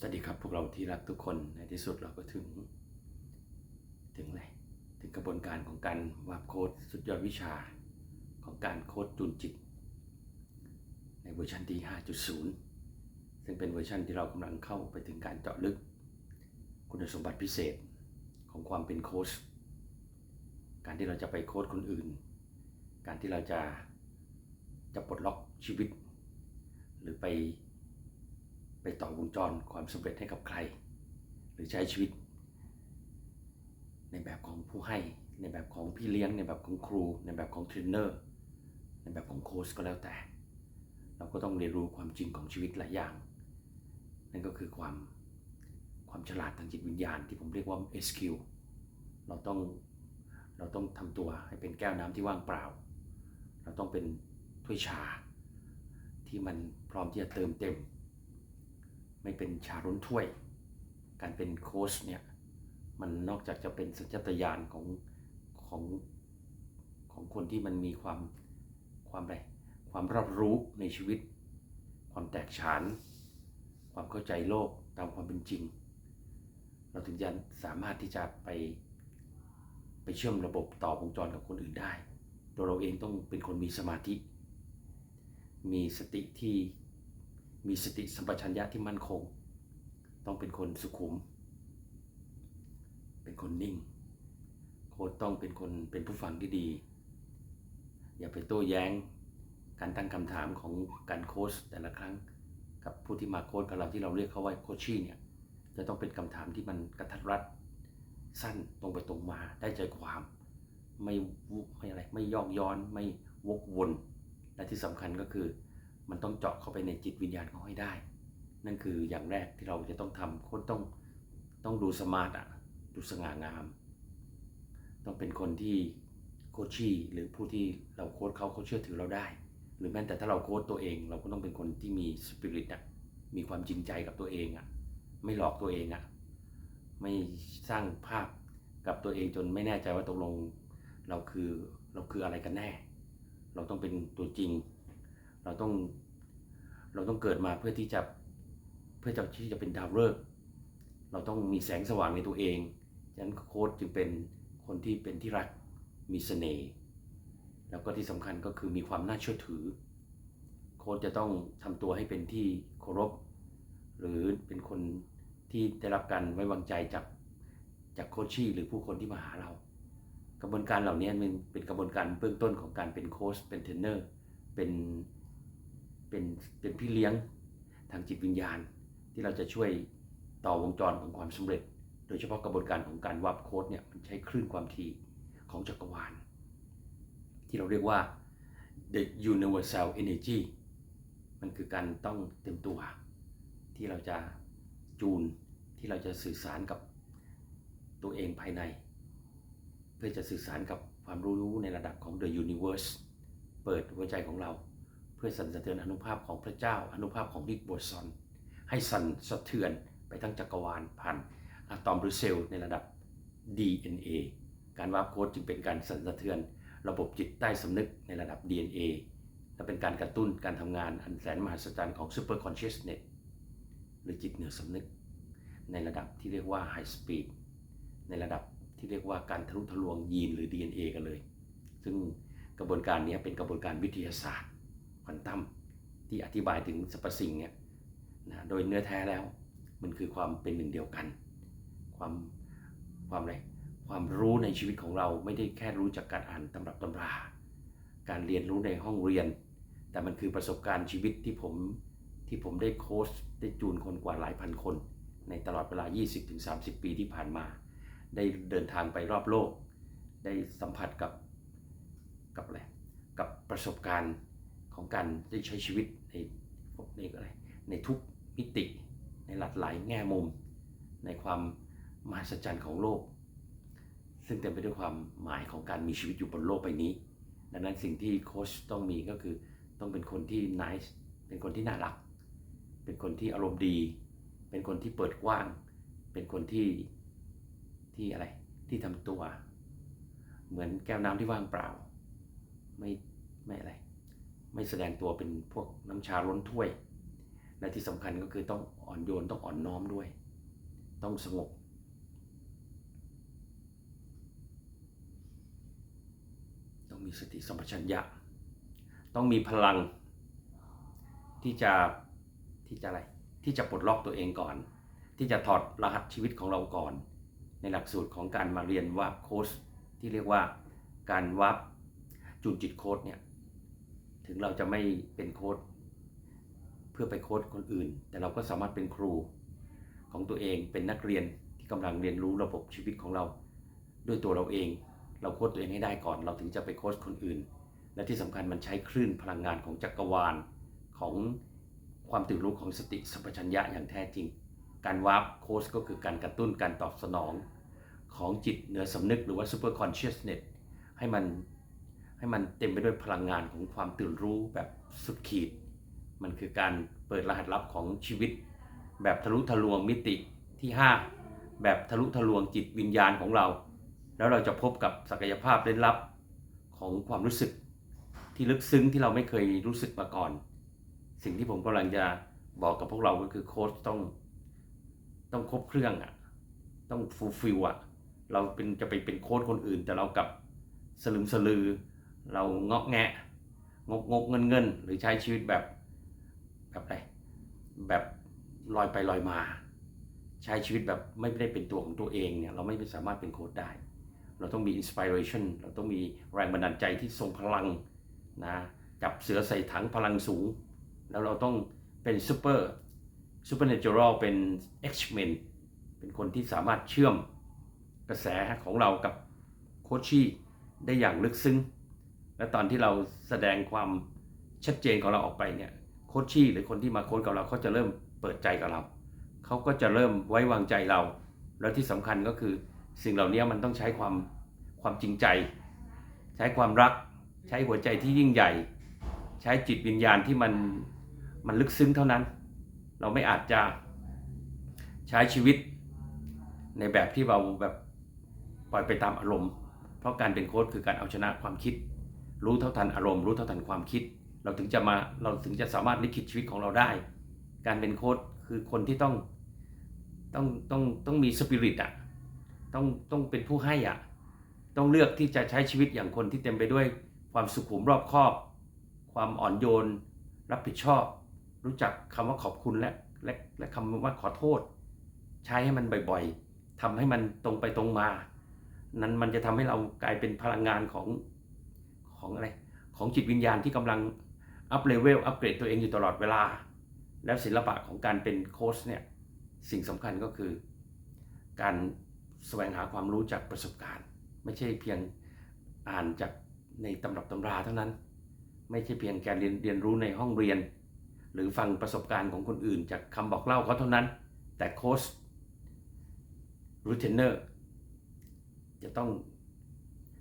สวัสดีครับพวกเราที่รักทุกคนในที่สุดเราก็ถึง ถึงอะไรถึงกระบวนการของการวาดโค้ดสุดยอดวิชาของการโค้ดจูนจิต ในเวอร์ชันที่ 5.0 ซึ่งเป็นเวอร์ชันที่เรากำลังเข้าไปถึงการเจาะลึก คุณสมบัติพิเศษของความเป็นโค้ชการที่เราจะไปโค้ดคนอื่น การที่เราจะจะปลดล็อกชีวิต หรือไป ไปต่อวงจรความสำเร็จให้กับใคร หรือใช้ชีวิต ในแบบของผู้ให้ ในแบบของพี่เลี้ยง ในแบบของครู ในแบบของเทรนเนอร์ ในแบบของโค้ชก็แล้วแต่ เราก็ต้องเรียนรู้ความจริงของชีวิตหลายอย่าง นั่นก็คือความความฉลาดทางจิตวิญญาณที่ผมเรียกว่า SQ เราต้องเราต้องทำตัวให้เป็นแก้วน้ำที่ว่างเปล่า เราต้องเป็นถ้วยชาที่มันพร้อมที่จะเติมเต็ม ไม่เป็นชาล้นถ้วย การเป็นโค้ชเนี่ยมันนอกจากจะเป็นสัญชาตญาณของของของคนที่มันมีความความอะไรความรอบรู้ในชีวิต ความแตกฉาน ความเข้าใจโลกตามความเป็นจริง เราถึงจะสามารถที่จะไปไปเชื่อมระบบต่อวงจรกับคนอื่นได้ ตัวเราเองต้องเป็นคนมีสมาธิ มีสติที่ มีสติสัมปชัญญะที่มั่นคง ต้องเป็นคนสุขุม เป็นคนนิ่ง โค้ชต้องเป็นคนเป็นผู้ฟังที่ดี อย่าไปโต้แย้งการตั้งคำถามของการโค้ชแต่ละครั้ง กับผู้ที่มาโค้ชกับเราที่เราเรียกเขาว่าโคชชี่เนี่ยจะต้องเป็นคำถามที่มันกระทัดรัดสั้นตรงไปตรงมาได้ใจความไม่วุไม่อะไรไม่ยอกย้อนไม่วกวน และที่สำคัญก็คือ มันต้องเจาะเข้าไปในจิตวิญญาณเขาให้ได้ นั่นคืออย่างแรกที่เราจะต้องทำค้ชต้องต้องดูสมาร์ทอะดูสง่างาม ต้องเป็นคนที่โคชชี่หรือผู้ที่เราโค้ชเขาเขาเชื่อถือเราได้ หรือแม้แต่ถ้าเราโค้ชตัวเอง เราก็ต้องเป็นคนที่มีสปิริตอะมีความจริงใจกับตัวเองอะไม่หลอกตัวเองอะไม่สร้างภาพกับตัวเองจนไม่แน่ใจว่าตกลงเราคือเราคืออะไรกันแน่ เราต้องเป็นตัวจริง เราต้องเราต้องเกิดมาเพื่อที่จะเพื่อจะที่จะเป็นดาวฤกษ์เราต้องมีแสงสว่างในตัวเองฉะนั้นโค้ชจึงเป็นคนที่เป็นที่รักมีเสน่ห์แล้วก็ที่สำคัญก็คือมีความน่าเชื่อถือ โค้ชจะต้องทำตัวให้เป็นที่เคารพ หรือเป็นคนที่ได้รับการไว้วางใจจากจากโคชชี่หรือผู้คนที่มาหาเรา กระบวนการเหล่านี้มันเป็นกระบวนการเบื้องต้นของการเป็นโค้ชเป็นเทรนเนอร์เป็น เป็นเป็นพี่เลี้ยงทางจิตวิญญาณ ที่เราจะช่วยต่อวงจรของความสำเร็จ โดยเฉพาะกระบวนการของการวับโค้ดเนี่ยมันใช้คลื่นความถี่ของจักรวาล ที่เราเรียกว่า the universal energy มันคือการต้องเต็มตัว ที่เราจะจูนที่เราจะสื่อสารกับตัวเองภายใน เพื่อจะสื่อสารกับความรู้ในระดับของ the universe เปิดหัวใจของเรา เพื่อสั่นสะเทือนอนุภาพของพระเจ้า อนุภาพของริกโบซอน ให้สั่นสะเทือนไปทั้งจักรวาลผ่านอะตอมหรือเซลล์ในระดับ DNA การวาร์ปโค้ดจึงเป็นการสั่นสะเทือน ระบบจิตใต้สำนึกในระดับ DNA และเป็นการกระตุ้นการทำงานอันแสนมหัศจรรย์ของ Super Consciousness หรือจิตเหนือสำนึก ในระดับที่เรียกว่า High Speed ในระดับที่เรียกว่าการทะลุทะลวงยีนหรือ DNA กันเลย ซึ่งกระบวนการนี้เป็นกระบวนการวิทยาศาสตร์ ควอนตัมที่อธิบายถึงสรรพสิ่งเนี่ยนะโดยเนื้อแท้แล้ว มันคือความเป็นหนึ่งเดียวกัน ความความอะไรความรู้ในชีวิตของเราไม่ได้แค่รู้จากการอ่านตำรับตำรา การเรียนรู้ในห้องเรียน แต่มันคือประสบการณ์ชีวิตที่ผมที่ผมได้โค้ชได้จูนคนกว่าหลายพันคน ในตลอดเวลา 20-30 ปีที่ผ่านมา ได้เดินทางไปรอบโลก ได้สัมผัสกับกับอะไรกับประสบการณ์ ของการได้ใช้ชีวิตในในอะไรในทุกมิติ ในหลากหลายแง่มุม ในความมหัศจรรย์ของโลก ซึ่งเต็มไปด้วยความหมายของการมีชีวิตอยู่บนโลกใบนี้ ดังนั้นสิ่งที่โค้ชต้องมีก็คือต้องเป็นคนที่ nice เป็นคนที่น่ารัก เป็นคนที่อารมณ์ดี เป็นคนที่เปิดกว้าง เป็นคนที่ที่อะไรที่ทำตัว เหมือนแก้วน้ำที่ว่างเปล่า ไม่ไม่อะไร ไม่แสดงตัวเป็นพวกน้ำชาล้นถ้วย และที่สำคัญก็คือต้องอ่อนโยนต้องอ่อนน้อมด้วย ต้องสงบต้องมีสติสัมปชัญญะ ต้องมีพลังที่จะที่จะอะไรที่จะปลดล็อกตัวเองก่อน ที่จะถอดรหัสชีวิตของเราก่อน ในหลักสูตรของการมาเรียนวาร์ปโค้ชที่เรียกว่าการวาร์ปจูนจิตโค้ชเนี่ย ถึงเราจะไม่เป็นโค้ชเพื่อไปโค้ชคนอื่น แต่เราก็สามารถเป็นครูของตัวเองเป็นนักเรียนที่กำลังเรียนรู้ระบบชีวิตของเรา ด้วยตัวเราเอง เราโค้ชตัวเองให้ได้ก่อน เราถึงจะไปโค้ชคนอื่น และที่สำคัญมันใช้คลื่นพลังงานของจักรวาลของความตื่นรู้ของสติสัมปชัญญะอย่างแท้จริง การวาร์ปโค้ชก็คือการกระตุ้นการตอบสนอง ของจิตเหนือสำนึกหรือว่า super consciousness ให้มัน ให้มันเต็มไปด้วยพลังงานของความตื่นรู้แบบสุดขีด มันคือการเปิดรหัสลับของชีวิต แบบทะลุทะลวงมิติที่ 5 แบบทะลุทะลวงจิตวิญญาณของเรา แล้วเราจะพบกับศักยภาพเร้นลับของความรู้สึก ที่ลึกซึ้งที่เราไม่เคยรู้สึกมาก่อน สิ่งที่ผมกำลังจะบอกกับพวกเราก็คือโค้ชต้องต้องครบเครื่องอะต้องฟูลฟิลอะเราเป็นจะไปเป็นโค้ชคนอื่น แต่เรากับสลึมสลือ เราเงาะแงะงกงกเงินเงินหรือใช้ชีวิตแบบแบบอะไรแบบลอยไปลอยมา ใช้ชีวิตแบบไม่ได้เป็นตัวของตัวเองเนี่ยเราไม่สามารถเป็นโค้ชได้ เราต้องมีอินสปิเรชันเราต้องมีแรงบันดาลใจที่ทรงพลังนะจับเสือใส่ถังพลังสูง แล้วเราต้องเป็นซูเปอร์ซูเปอร์เนเจอรัลเป็นเอ็กซ์เมนเป็นคนที่สามารถเชื่อมกระแสของเรากับโคชชี่ได้อย่างลึกซึ้ง และตอนที่เราแสดงความชัดเจนของเราออกไปเนี่ยโคชชี่หรือคนที่มาโค้ชกับเราเขาจะเริ่มเปิดใจกับเราเขาก็จะเริ่มไว้วางใจเรา แล้วที่สำคัญก็คือสิ่งเหล่านี้มันต้องใช้ความความจริงใจ ใช้ความรัก ใช้หัวใจที่ยิ่งใหญ่ ใช้จิตวิญญาณที่มันมันลึกซึ้งเท่านั้น เราไม่อาจจะใช้ชีวิตในแบบที่เราแบบปล่อยไปตามอารมณ์ เพราะการเป็นโค้ชคือการเอาชนะความคิด รู้เท่าทันอารมณ์รู้เท่าทันความคิด เราถึงจะมาเราถึงจะสามารถลิขิตชีวิตของเราได้ การเป็นโค้ชคือคนที่ต้องต้องต้องต้องมีสปิริตอะต้องต้องเป็นผู้ให้อะต้องเลือกที่จะใช้ชีวิตอย่างคนที่เต็มไปด้วยความสุขุมรอบคอบ ความอ่อนโยน รับผิดชอบ รู้จักคำว่าขอบคุณและและและคำว่าขอโทษ ใช้ให้มันบ่อยๆทำให้มันตรงไปตรงมา นั้นมันจะทำให้เรากลายเป็นพลังงานของ ของอะไรของจิตวิญญาณที่กำลังอัพเลเวลอัปเกรดตัวเองอยู่ตลอดเวลา แล้วศิลปะของการเป็นโค้ชเนี่ยสิ่งสำคัญก็คือ การแสวงหาความรู้จากประสบการณ์ ไม่ใช่เพียงอ่านจากในตำรับตำราเท่านั้น ไม่ใช่เพียงการเรียนเรียนรู้ในห้องเรียน หรือฟังประสบการณ์ของคนอื่น จากคำบอกเล่าเขาเท่านั้น แต่โค้ชรูเทนเนอร์จะต้อง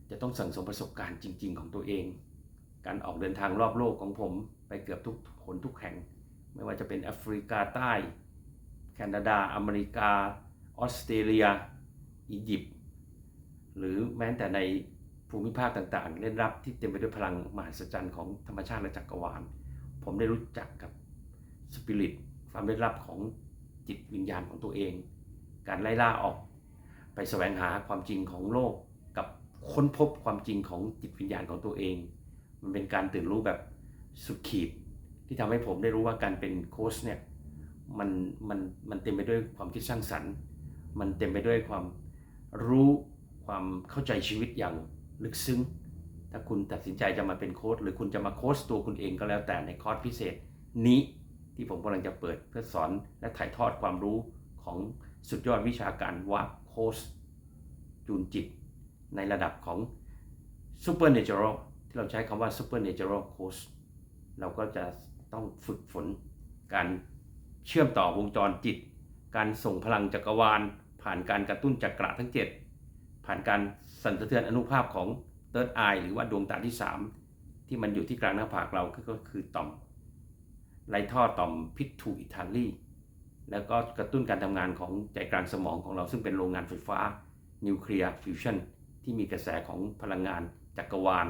จะต้องสั่งสมประสบการณ์จริง ๆ ของตัวเอง การออกเดินทางรอบโลกของผมไปเกือบทุกคนทุกแห่ง ไม่ว่าจะเป็นแอฟริกาใต้ แคนาดา อเมริกา ออสเตรเลีย อียิปต์ หรือแม้แต่ในภูมิภาคต่างๆ เล่นรับที่เต็มไปด้วยพลังมหัศจรรย์ของธรรมชาติและจักรวาล ผมได้รู้จักกับสปิริตความเล่นลับของจิตวิญญาณของตัวเอง การไล่ล่าออก ไปแสวงหาความจริงของโลก ค้นพบความจริงของจิตวิญญาณของตัวเอง มันเป็นการตื่นรู้แบบสุดขีด ที่ทำให้ผมได้รู้ว่าการเป็นโค้ชเนี่ยมันมันมันเต็มไปด้วยความคิดสร้างสรรค์ มันเต็มไปด้วยความรู้ความเข้าใจชีวิตอย่างลึกซึ้ง ถ้าคุณตัดสินใจจะมาเป็นโค้ชหรือคุณจะมาโค้ชตัวคุณเองก็แล้วแต่ในคอร์สพิเศษนี้ที่ผมกำลังจะเปิดเพื่อสอนและถ่ายทอดความรู้ของสุดยอดวิชาการวาร์ปโค้ชจูนจิต ในระดับของ supernatural ที่เราใช้คำว่า supernatural coach เราก็จะต้องฝึกฝนการเชื่อมต่อวงจรจิต การส่งพลังจักรวาล ผ่านการกระตุ้นจักระทั้ง 7 ผ่านการสั่นสะเทือนอนุภาพของ third eye หรือว่าดวงตาที่ 3 ที่มันอยู่ที่กลางหน้าผากเราก็คือต่อมไรท่อต่อมพิษทูอิตาลีแล้วก็กระตุ้นการทำงานของใจกลางสมองของเราซึ่งเป็นโรงงานไฟฟ้านิวเคลียร์ฟิวชั่น ที่มีกระแสของพลังงานจักรวาล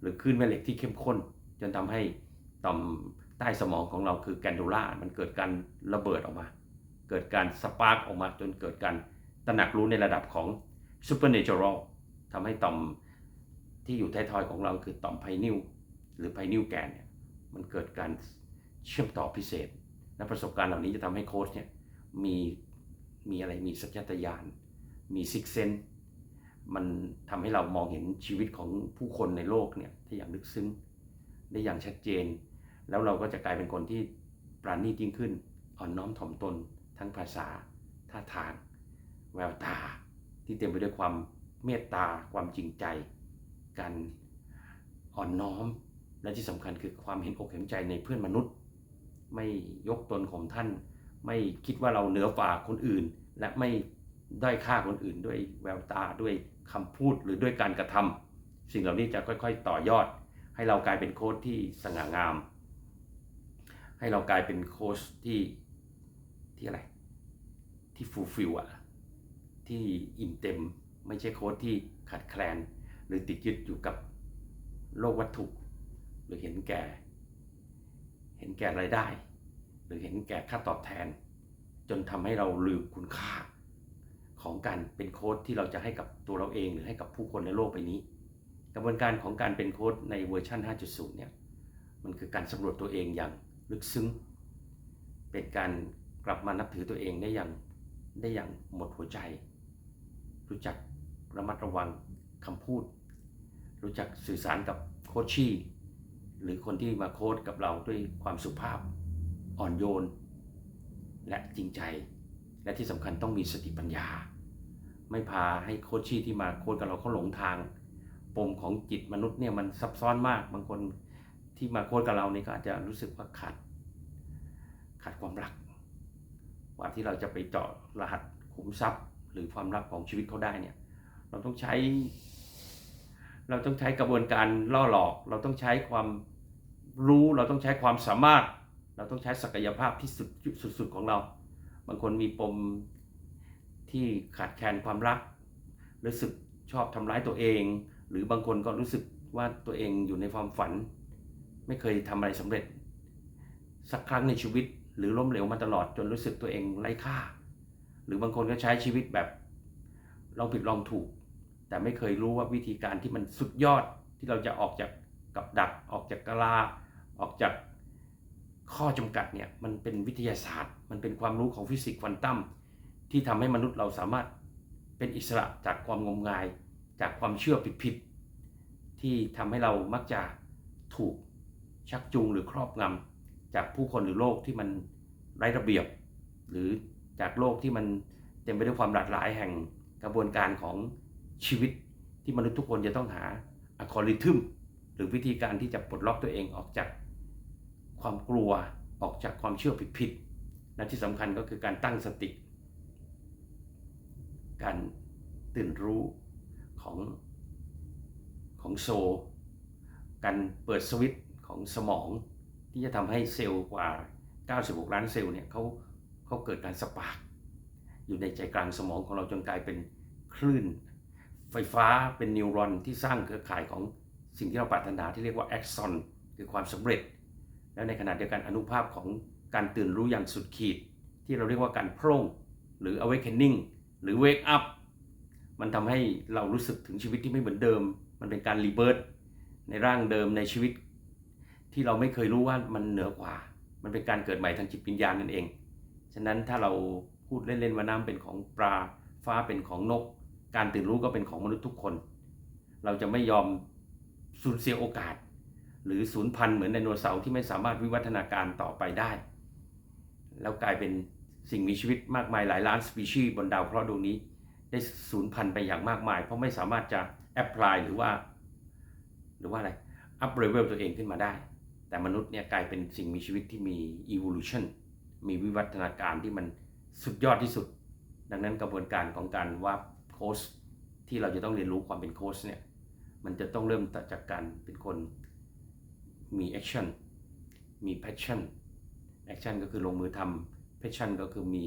หรือคลื่นแม่เหล็กที่เข้มข้น จนทำให้ต่อมใต้สมองของเราคือแกนดูล่ามันเกิดการระเบิดออกมา เกิดการสปาร์กออกมาจนเกิดการตระหนักรู้ในระดับของ supernatural ทำให้ต่อมที่อยู่ท้ายทอยของเราคือต่อมไพนิวหรือไพนิวแกนเนี่ยมันเกิดการเชื่อมต่อพิเศษ และประสบการณ์เหล่านี้จะทำให้โค้ชเนี่ยมีมีอะไรมีสัญชาตญาณมีซิกเซน มันทำให้เรามองเห็นชีวิตของผู้คนในโลกเนี่ยได้อย่างลึกซึ้ง ได้อย่างชัดเจน แล้วเราก็จะกลายเป็นคนที่ปราณีตยิ่งขึ้น อ่อนน้อมถ่อมตน ทั้งภาษา ท่าทาง แววตา ที่เต็มไปด้วยความเมตตา ความจริงใจ การอ่อนน้อม และที่สำคัญคือความเห็นอกเห็นใจในเพื่อนมนุษย์ ไม่ยกตนข่มท่าน ไม่คิดว่าเราเหนือกว่าคนอื่น และไม่ ด้อยค่าคนอื่นด้วยแววตาด้วยคำพูดหรือด้วยการกระทำสิ่งเหล่านี้จะค่อยๆ ต่อยอด ให้เรากลายเป็นโค้ชที่สง่างาม ให้เรากลายเป็นโค้ชที่ที่อะไร ที่ฟูลฟิลอะที่อิ่มเต็มไม่ใช่โค้ชที่ขาดแคลน หรือติดยึดอยู่กับโลกวัตถุ หรือเห็นแก่ เห็นแก่รายได้ หรือเห็นแก่ค่าตอบแทน จนทำให้เราลืมคุณค่า ของการเป็นโค้ชที่เราจะให้กับตัวเราเองหรือให้กับผู้คนในโลกใบนี้ กระบวนการของการเป็นโค้ชในเวอร์ชัน5.0 เนี่ยมันคือการสำรวจตัวเองอย่างลึกซึ้ง เป็นการกลับมานับถือตัวเองได้อย่างได้อย่างหมดหัวใจ รู้จักระมัดระวังคำพูด รู้จักสื่อสารกับโคชชี่หรือคนที่มาโค้ชกับเราด้วยความสุภาพอ่อนโยน และจริงใจ และที่สำคัญต้องมีสติปัญญา ไม่พาให้โคชชี่ที่มาโค้ชกับเราเขาหลงทาง ปมของจิตมนุษย์เนี่ยมันซับซ้อนมาก บางคนที่มาโค้ชกับเราเนี่ยก็อาจจะรู้สึกว่าขาดขาดความรักกว่าที่เราจะไปเจาะรหัสขุมทรัพย์ หรือความลับของชีวิตเขาได้เนี่ย เราต้องใช้ เราต้องใช้กระบวนการล่อหลอก เราต้องใช้ความรู้ เราต้องใช้ความสามารถ เราต้องใช้ศักยภาพที่สุดสุดๆของเรา บางคนมีปม ที่ขาดแคลนความรัก รู้สึกชอบทำร้ายตัวเอง หรือบางคนก็รู้สึกว่าตัวเองอยู่ในความฝัน ไม่เคยทำอะไรสำเร็จ สักครั้งในชีวิตหรือล้มเหลวมาตลอดจนรู้สึกตัวเองไร้ค่า หรือบางคนก็ใช้ชีวิตแบบลองผิดลองถูก แต่ไม่เคยรู้ว่าวิธีการที่มันสุดยอดที่เราจะออกจากกับดักออกจากกะลาออกจากข้อจำกัดเนี่ยมันเป็นวิทยาศาสตร์ มันเป็นความรู้ของฟิสิกส์ควอนตัม ที่ทำให้มนุษย์เราสามารถเป็นอิสระจากความงมงาย จากความเชื่อผิดๆที่ทำให้เรามักจะถูกชักจูงหรือครอบงำจากผู้คนหรือโลกที่มันไร้ระเบียบ หรือจากโลกที่มันเต็มไปด้วยความหลากหลายแห่งกระบวนการของชีวิตที่มนุษย์ทุกคนจะต้องหาอัลกอริทึมหรือวิธีการที่จะปลดล็อกตัวเองออกจากความกลัวออกจากความเชื่อผิดๆและที่สำคัญก็คือการตั้งสติ การตื่นรู้ของของโซ การเปิดสวิตช์ของสมองที่จะทำให้เซลล์กว่า 96 ล้านเซลล์เนี่ยเขาเขาเกิดการสปาร์กอยู่ในใจกลางสมองของเราจนกลายเป็นคลื่น ไฟฟ้าเป็นนิวรอนที่สร้างเครือข่ายของสิ่งที่เราปรารถนาที่เรียกว่าแอ็กซอนคือความสำเร็จ แล้วในขณะเดียวกันอนุภาพของการตื่นรู้อย่างสุดขีด ที่เราเรียกว่าการโพร่งหรือ awakening หรือ wake up มันทำให้เรารู้สึกถึงชีวิตที่ไม่เหมือนเดิม มันเป็นการรีเบิร์ตในร่างเดิมในชีวิต ที่เราไม่เคยรู้ว่ามันเหนือกว่า มันเป็นการเกิดใหม่ทางจิตวิญญาณนั่นเอง ฉะนั้นถ้าเราพูดเล่นๆว่าน้ำเป็นของปลาฟ้าเป็นของนก การตื่นรู้ก็เป็นของมนุษย์ทุกคน เราจะไม่ยอมสูญเสียโอกาส หรือสูญพันธุ์เหมือนไดโนเสาร์ที่ไม่สามารถวิวัฒนาการต่อไปได้ แล้วกลายเป็น สิ่งมีชีวิตมากมายหลายล้านสปีชีส์บนดาวเคราะห์ดวงนี้ ได้สูญพันธุ์ไปอย่างมากมาย เพราะไม่สามารถจะแอพพลายหรือว่า หรือว่าอะไรอัพเลเวลตัวเองขึ้นมาได้ แต่มนุษย์เนี่ยกลายเป็นสิ่งมีชีวิตที่มี evolution มีวิวัฒนาการที่มันสุดยอดที่สุด ดังนั้นกระบวนการของการว่าโค้ชที่เราจะต้องเรียนรู้ความเป็นโค้ชเนี่ยมันจะต้องเริ่มจากการเป็นคนมีแอคชั่นมีแพชชั่นแอคชั่นก็คือลงมือทำ พชชั่นก็คือมี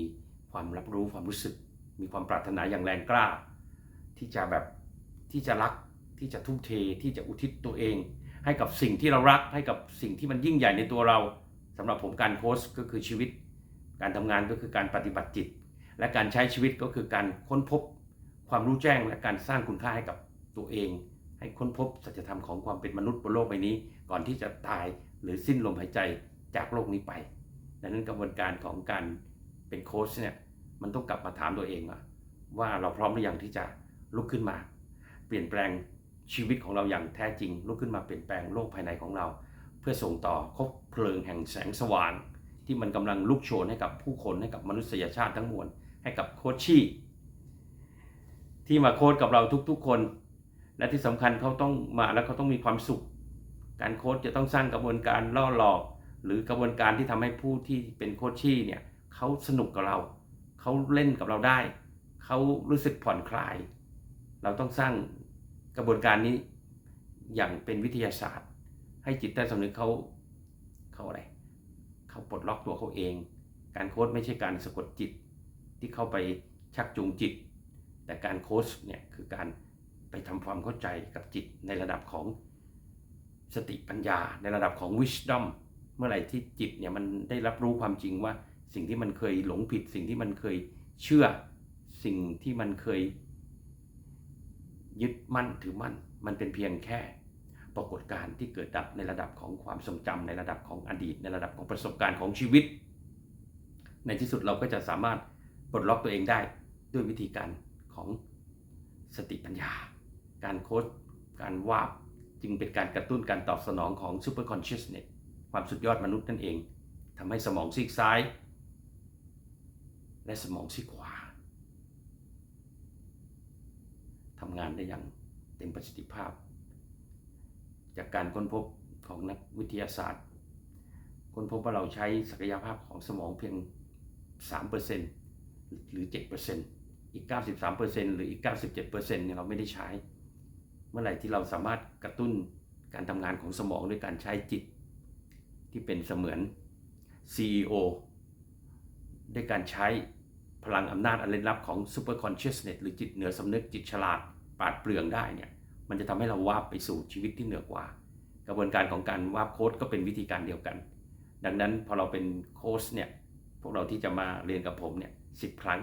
ความรับรู้ความรู้สึก มีความปรารถนาอย่างแรงกล้า ที่จะแบบที่จะรักที่จะทุ่มเทที่จะอุทิศตัวเอง ให้กับสิ่งที่เรารักให้กับสิ่งที่มันยิ่งใหญ่ในตัวเราสำหรับผมการโค้ชก็คือชีวิต การทำงานก็คือการปฏิบัติจิต และการใช้ชีวิตก็คือการค้นพบความรู้แจ้งและการสร้างคุณค่าให้กับตัวเอง ให้ค้นพบสัจธรรมของความเป็นมนุษย์บนโลกใบนี้ ก่อนที่จะตายหรือสิ้นลมหายใจจากโลกนี้ไป ดังนั้นกระบวนการของการเป็นโค้ชเนี่ยมันต้องกลับมาถามตัวเองว่าเราพร้อมหรือยังที่จะลุกขึ้นมา เปลี่ยนแปลงชีวิตของเราอย่างแท้จริง ลุกขึ้นมาเปลี่ยนแปลงโลกภายในของเรา เพื่อส่งต่อคบเพลิงแห่งแสงสว่าง ที่มันกำลังลุกโชนให้กับผู้คนให้กับมนุษยชาติทั้งมวลให้กับโคชชี่ที่มาโค้ชกับเราทุกๆคน และที่สำคัญเขาต้องมาแล้วเขาต้องมีความสุข การโค้ชจะต้องสร้างกระบวนการล่อหลอก หรือกระบวนการที่ทำให้ผู้ที่เป็นโคชชี่เนี่ยเขาสนุกกับเรา เขาเล่นกับเราได้ เขารู้สึกผ่อนคลาย เราต้องสร้างกระบวนการนี้อย่างเป็นวิทยาศาสตร์ ให้จิตใต้สำนึกเขาเขาอะไรเขาปลดล็อกตัวเขาเอง การโค้ชไม่ใช่การสะกดจิต ที่เข้าไปชักจูงจิต แต่การโค้ชเนี่ยคือการไปทำความเข้าใจกับจิตในระดับของสติปัญญาในระดับของ wisdom เมื่อไหร่ที่จิตเนี่ยมันได้รับรู้ความจริงว่า สิ่งที่มันเคยหลงผิด สิ่งที่มันเคยเชื่อ สิ่งที่มันเคย ยึดมั่นถือมั่น มันเป็นเพียงแค่ปรากฏการณ์ที่เกิดดับในระดับของความทรงจำในระดับของอดีต ในระดับของประสบการณ์ของชีวิต ในที่สุดเราก็จะสามารถปลดล็อกตัวเองได้ด้วยวิธีการของสติปัญญา การโค้ดการวาบจึงเป็นการกระตุ้นการตอบสนองของ super consciousness ความสุดยอดมนุษย์นั่นเองทำให้สมองซีกซ้าย และสมองซีกขวาทำงานได้อย่างเต็มประสิทธิภาพ จากการค้นพบของนักวิทยาศาสตร์ ค้นพบว่าเราใช้ศักยภาพของสมองเพียง 3%หรือ 7%อีก 93%หรืออีก 97%เนี่ยเราไม่ได้ใช้ เมื่อไหร่ที่เราสามารถกระตุ้นการทำงานของสมองด้วยการใช้จิต ที่เป็นเสมือน CEO ด้วยการใช้พลังอำนาจอันลึกลับของ Super Consciousness หรือจิตเหนือสำนึกจิตฉลาดปาดเปรื่องได้เนี่ยมันจะทำให้เราวาบไปสู่ชีวิตที่เหนือกว่า กระบวนการของการวาบโค้ดก็เป็นวิธีการเดียวกัน ดังนั้นพอเราเป็นโค้ชเนี่ยพวกเราที่จะมาเรียนกับผมเนี่ยสิครั้ง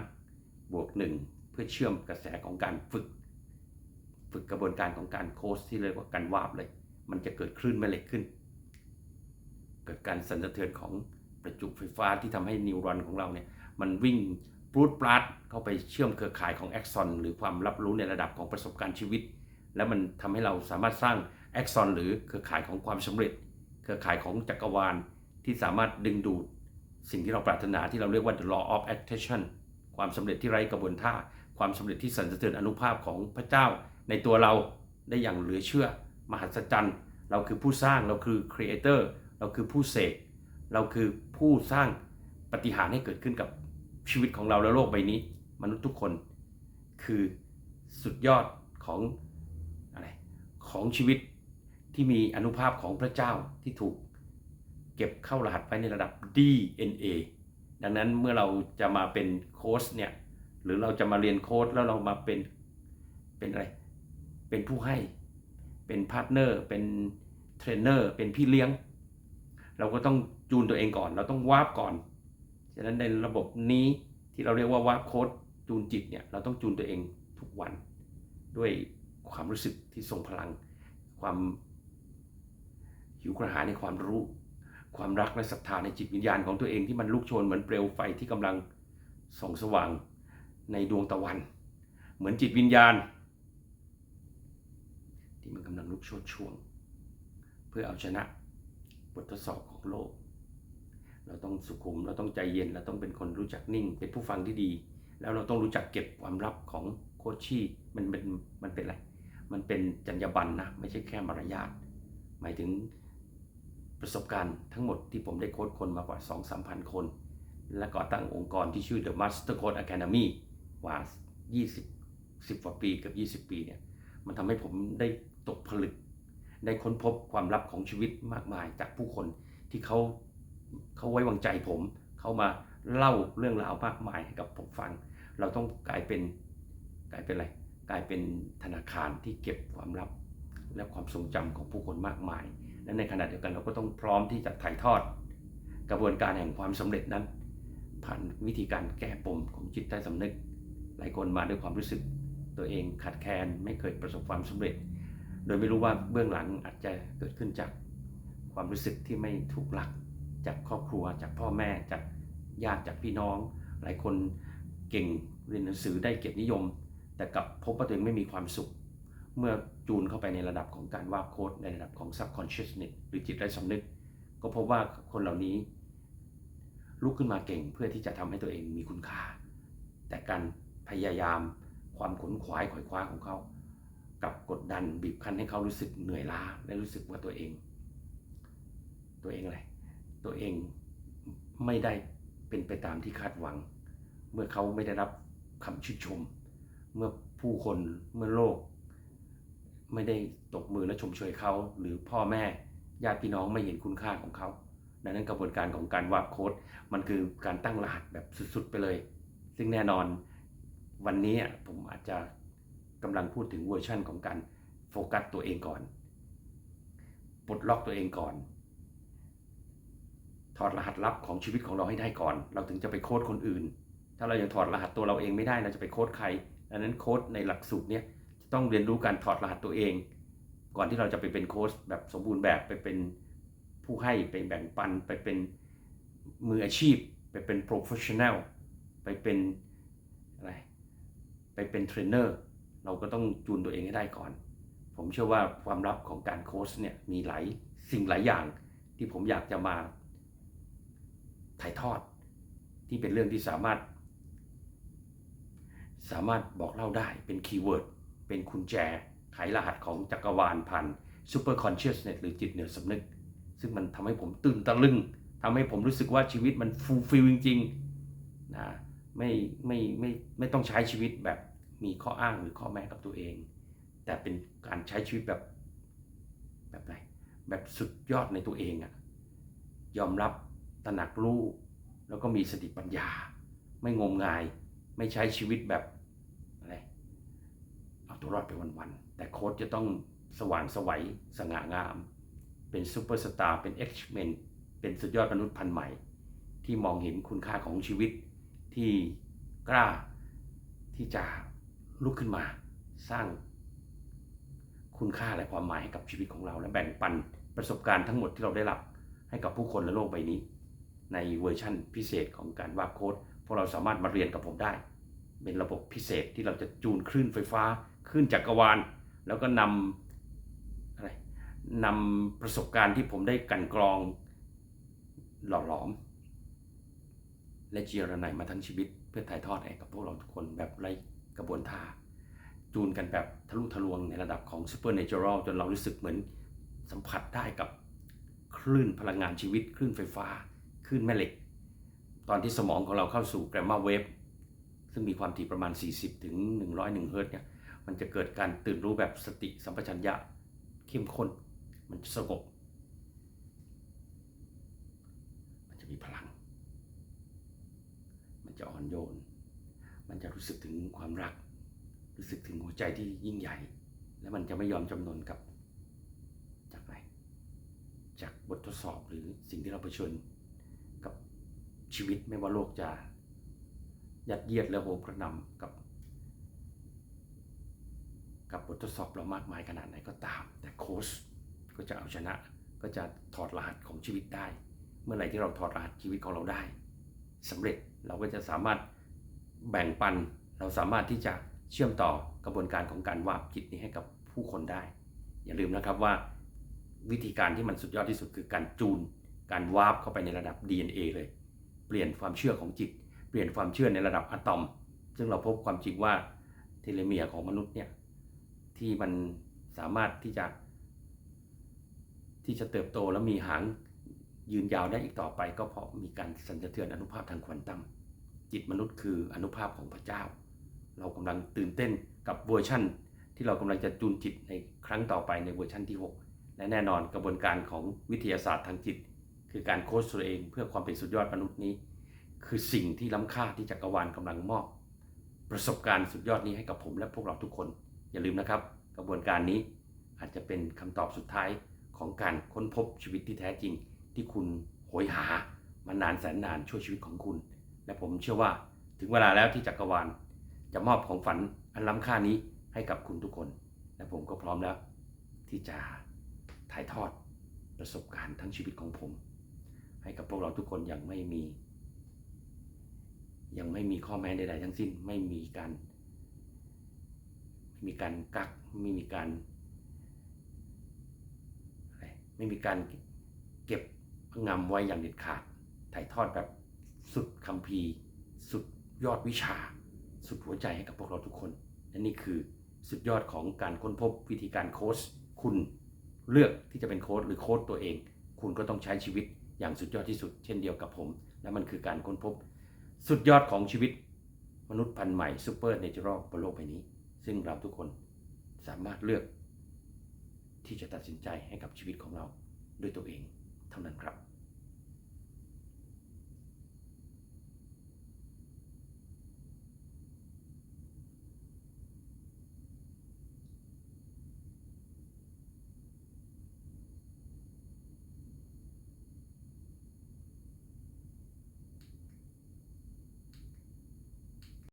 บวกหนึ่งเพื่อเชื่อมกระแสของการฝึก ฝึกกระบวนการของการโค้ชที่เรียกว่าการวาบเลย มันจะเกิดคลื่นแม่เหล็กขึ้น เกิดการสั่นสะเทือนของประจุไฟฟ้าที่ทำให้นิวรอนของเราเนี่ยมันวิ่งปรูดปราดเข้าไปเชื่อมเครือข่ายของแอ็กซอนหรือความรับรู้ในระดับของประสบการณ์ชีวิต แล้วมันทำให้เราสามารถสร้างแอ็กซอนหรือเครือข่ายของความสำเร็จ เครือข่ายของจักรวาลที่สามารถดึงดูด สิ่งที่เราปรารถนาที่เราเรียกว่า the law of attraction ความสำเร็จที่ไร้กระบวนท่า ความสำเร็จที่สั่นสะเทือนอนุภาพของพระเจ้า ในตัวเราได้อย่างเหลือเชื่อ มหัศจรรย์ เราคือผู้สร้างเราคือ creator เร เราคือผู้เสกเราคือผู้สร้างปฏิหารให้เกิดขึ้นกับชีวิตของเราและโลกใบนี้ มนุษย์ทุกคนคือสุดยอดของอะไรของชีวิตที่มีอนุภาพของพระเจ้าที่ถูกเก็บเข้ารหัสไว้ในระดับ DNA ดังนั้นเมื่อเราจะมาเป็นโค้ชเนี่ยหรือเราจะมาเรียนโค้ชแล้วเรามาเป็นเป็นอะไร เป็นผู้ให้ เป็นพาร์ทเนอร์ เป็นเทรนเนอร์ เป็นพี่เลี้ยง เราก็ต้องจูนตัวเองก่อน เราต้องวาบก่อน ฉะนั้นในระบบนี้ที่เราเรียกว่าวาบโค้ดจูนจิตเนี่ยเราต้องจูนตัวเองทุกวัน ด้วยความรู้สึกที่ทรงพลัง ความหิวกระหายในความรู้ ความรักและศรัทธาในจิตวิญญาณของตัวเองที่มันลุกโชนเหมือนเปลวไฟที่กำลังส่องสว่างในดวงตะวัน เหมือนจิตวิญญาณ ที่มันกำลังลุกโชนช่วง เพื่อเอาชนะ บททดสอบของโลก เราต้องสุขุม เราต้องใจเย็น เราต้องเป็นคนรู้จักนิ่ง เป็นผู้ฟังที่ดี แล้วเราต้องรู้จักเก็บความลับของโคชชี่มันเป็นมันเป็นอะไร มันเป็นจรรยาบรรณนะ ไม่ใช่แค่มารยาท หมายถึงประสบการณ์ทั้งหมดที่ผมได้โค้ชคนมากว่า 2 3 0 0 0 คน และก่อตั้งองค์กรที่ชื่อ The Master Coach Academy กว่า 20 10กว่าปีเกือบ20 ปีเนี่ย มันทำให้ผมได้ตกผลึก ได้ค้นพบความลับของชีวิตมากมายจากผู้คนที่เขาเขาไว้วางใจผม เขามาเล่าเรื่องราวมากมายให้กับผมฟัง เราต้องกลายเป็นกลายเป็นอะไรกลายเป็นธนาคารที่เก็บความลับ และความทรงจำของผู้คนมากมาย และในขณะเดียวกันเราก็ต้องพร้อมที่จะถ่ายทอด กระบวนการแห่งความสำเร็จนั้น ผ่านวิธีการแก้ปมของจิตใต้สำนึก หลายคนมาด้วยความรู้สึก ตัวเองขาดแคลนไม่เคยประสบความสำเร็จ โดยไม่รู้ว่าเบื้องหลังอาจจะเกิดขึ้นจากความรู้สึกที่ไม่ถูกหลักจากครอบครัว จากพ่อแม่จากญาติจากพี่น้อง หลายคนเก่งเรียนหนังสือได้เกียรตินิยม แต่กับพบว่าตัวเองไม่มีความสุข เมื่อจูนเข้าไปในระดับของการวาดโค้ดในระดับของ subconsciousness หรือจิตใต้สำนึก ก็พบว่าคนเหล่านี้ ลุกขึ้นมาเก่งเพื่อที่จะทำให้ตัวเองมีคุณค่า แต่การพยายามความขนขวายขวายคว้าของเขา กับกดดันบีบคั้นให้เขารู้สึกเหนื่อยล้าและรู้สึกว่าตัวเอง ตัวเองอะไรตัวเองไม่ได้เป็นไปตามที่คาดหวัง เมื่อเขาไม่ได้รับคำชื่นชม เมื่อผู้คนเมื่อโลก ไม่ได้ตบมือและชมเชยเขา หรือพ่อแม่ญาติพี่น้องไม่เห็นคุณค่าของเขาดังนั้นกระบวนการของการวาดโค้ดมันคือการตั้งรหัสแบบสุดๆไปเลย ซึ่งแน่นอนวันนี้ผมอาจจะ กำลังพูดถึงเวอร์ชั่นของการโฟกัสตัวเองก่อนปลดล็อกตัวเองก่อน ถอดรหัสลับของชีวิตของเราให้ได้ก่อน เราถึงจะไปโค้ดคนอื่น ถ้าเรายังถอดรหัสตัวเราเองไม่ได้เราจะไปโค้ดใครดังนั้นโค้ดในหลักสูตรเนี้ยจะต้องเรียนรู้การถอดรหัสตัวเอง ก่อนที่เราจะไปเป็นโค้ชแบบสมบูรณ์แบบไปเป็นผู้ให้ไปแบ่งปัน ไปเป็นมืออาชีพ ไปเป็นโปรเฟชชั่นแนลไปเป็นอะไรไปเป็นเทรนเนอร์ เราก็ต้องจูนตัวเองให้ได้ก่อน ผมเชื่อว่าความลับของการโค้ชเนี่ยมีหลายสิ่งหลายอย่างที่ผมอยากจะมาถ่ายทอด ที่เป็นเรื่องที่สามารถ สามารถบอกเล่าได้เป็นคีย์เวิร์ดเป็นกุญแจไขรหัสของจักรวาลผ่าน Super Consciousness หรือจิตเหนือสำนึก ซึ่งมันทำให้ผมตื่นตะลึงทำให้ผมรู้สึกว่าชีวิตมันฟูลฟิลจริงๆนะไม่ไม่ไม่ไม่ต้องใช้ชีวิตแบบ มีข้ออ้างหรือข้อแม้กับตัวเอง แต่เป็นการใช้ชีวิตแบบแบบไหนแบบสุดยอดในตัวเองอะยอมรับตระหนักรู้แล้วก็มีสติปัญญา ไม่งมงาย ไม่ใช้ชีวิตแบบอะไรเอาตัวรอดไปวันๆแต่โค้ชจะต้องสว่างสวัยสง่างาม เป็นซูเปอร์สตาร์เป็นเอ็กซ์แมนเป็นสุดยอดมนุษย์พันธุ์ใหม่ ที่มองเห็นคุณค่าของชีวิตที่กล้าที่จะ ลุกขึ้นมา สร้างคุณค่าและความหมายให้กับชีวิตของเรา และแบ่งปันประสบการณ์ทั้งหมดที่เราได้รับ ให้กับผู้คนในโลกใบนี้ ในเวอร์ชั่นพิเศษของการวาดโค้ดพวกเราสามารถมาเรียนกับผมได้ เป็นระบบพิเศษที่เราจะจูนคลื่นไฟฟ้าคลื่นจักรวาล แล้วก็นำอะไรนำประสบการณ์ที่ผมได้กันกรองหล่อหลอม และเจียรนัยมาทั้งชีวิตเพื่อถ่ายทอดให้กับพวกเราทุกคนแบบไร้ กระบวนท่าจูนกันแบบทะลุทะลวงในระดับของ Super Natural จนเรารู้สึกเหมือนสัมผัสได้กับคลื่นพลังงานชีวิต คลื่นไฟฟ้า คลื่นแม่เหล็ก ตอนที่สมองของเราเข้าสู่แกรมมาเวฟซึ่งมีความถี่ประมาณ 40 ถึง 101 เฮิรตซ์เนี่ยมันจะเกิดการตื่นรู้แบบสติสัมปชัญญะเข้มข้น มันสงบมันจะมีพลัง มันจะอ่อนโยน มันจะรู้สึกถึงความรัก รู้สึกถึงหัวใจที่ยิ่งใหญ่ และมันจะไม่ยอมจำนนกับจากอะไรจากบททดสอบหรือสิ่งที่เราเผชิญกับชีวิตไม่ว่าโลกจะยัดเยียดและโหมกระหนำกับ กับบททดสอบเรามากมายขนาดไหนก็ตาม แต่โค้ชก็จะเอาชนะก็จะถอดรหัสของชีวิตได้ เมื่อไหร่ที่เราถอดรหัสชีวิตของเราได้สำเร็จเราก็จะสามารถ แบ่งปันเราสามารถที่จะเชื่อมต่อกระบวนการของการวาบจิตนี้ให้กับผู้คนได้ อย่าลืมนะครับว่าวิธีการที่มันสุดยอดที่สุดคือการจูน การวาร์ปเข้าไปในระดับ DNA เลย เปลี่ยนความเชื่อของจิต เปลี่ยนความเชื่อในระดับอะตอม ซึ่งเราพบความจริงว่าเทเลเมียของมนุษย์เนี่ยที่มันสามารถที่จะ ที่จะเติบโตแล้วมีหางยืนยาวได้อีกต่อไป ก็เพราะมีการสั่นสะเทือนอนุภาพทางควอนตัม จิตมนุษย์คืออนุภาพของพระเจ้า เรากำลังตื่นเต้นกับเวอร์ชั่น ที่เรากำลังจะจูนจิตในครั้งต่อไปในเวอร์ชั่นที่ 6 และแน่นอนกระบวนการของวิทยาศาสตร์ทางจิต คือการโค้ชตัวเองเพื่อความเป็นสุดยอดมนุษย์นี้ คือสิ่งที่ล้ำค่าที่จักรวาลกำลังมอบ ประสบการณ์สุดยอดนี้ให้กับผมและพวกเราทุกคน อย่าลืมนะครับ กระบวนการนี้อาจจะเป็นคำตอบสุดท้ายของการค้นพบชีวิตที่แท้จริง ที่คุณโหยหามานานแสนนานช่วยชีวิตของคุณ และผมเชื่อว่าถึงเวลาแล้วที่จักรวาล จะมอบของฝันอันล้ำค่านี้ให้กับคุณทุกคน และผมก็พร้อมแล้ว ที่จะถ่ายทอดประสบการณ์ทั้งชีวิตของผม ให้กับพวกเราทุกคนอย่างไม่มี ยังไม่มีข้อแม้ใดๆทั้งสิ้นไม่มีการไม่มีการกักไม่มีการไรไม่มีการเก็บงำไว้อย่างเด็ดขาดถ่ายทอดแบบ สุดคัมภีร์ สุดยอดวิชา สุดหัวใจให้กับพวกเราทุกคนและนี่คือสุดยอดของการค้นพบวิธีการโค้ชคุณเลือกที่จะเป็นโค้ชหรือโค้ชตัวเอง คุณก็ต้องใช้ชีวิตอย่างสุดยอดที่สุด เช่นเดียวกับผม และมันคือการค้นพบ สุดยอดของชีวิต มนุษย์พันธุ์ใหม่ซูเปอร์เนเจอรัลบนโลกใบนี้ ซึ่งเราทุกคนสามารถเลือก ที่จะตัดสินใจให้กับชีวิตของเราด้วยตัวเองเท่านั้นครับ